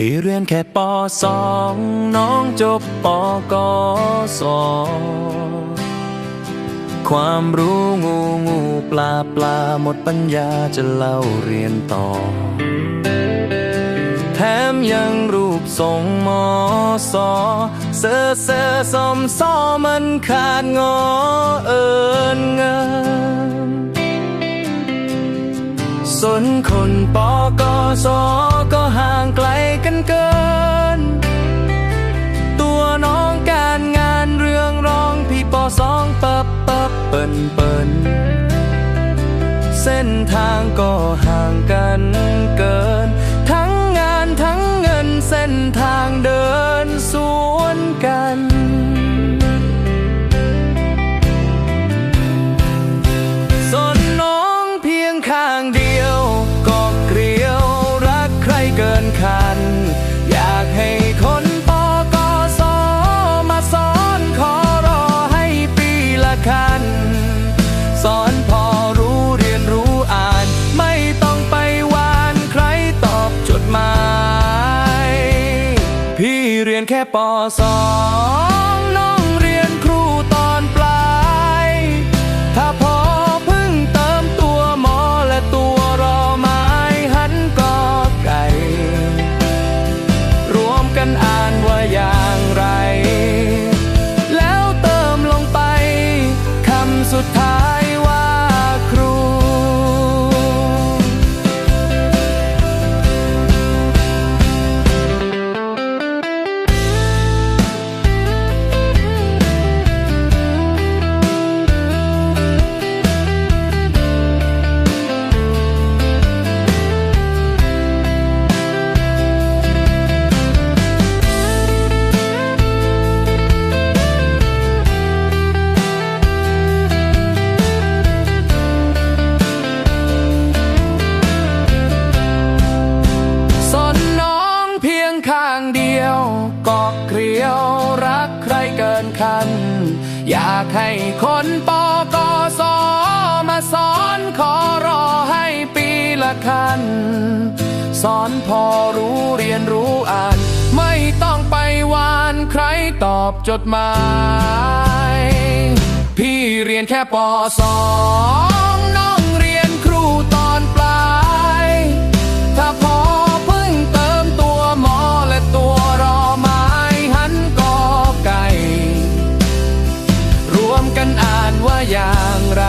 พี่เรียนแค่ปสองน้องจบปกสความรู้งูงูปลาปลาหมดปัญญาจะเล่าเรียนต่อ แถมยังรูปทรงมอสอเซอเซอสมซอมันขาดงอเอินเงินสนคนปกสก็ห่ ปิบเปิ่นเปิ่นเส้นทางก็ห่างกันเกิน ทั้งงานทั้งเงินเส้นทาง เรียนแค่ปสองางเดียวก็เกลียวรักใครเกินคัน อยากให้คนปกสมาสอนขอรอให้ปีละคัน สอนพอรู้เรียนรู้อ่าน ไม่ต้องไปวานใครตอบจดหมาย พี่เรียนแค่ปสองน้องานว่าอย่างไร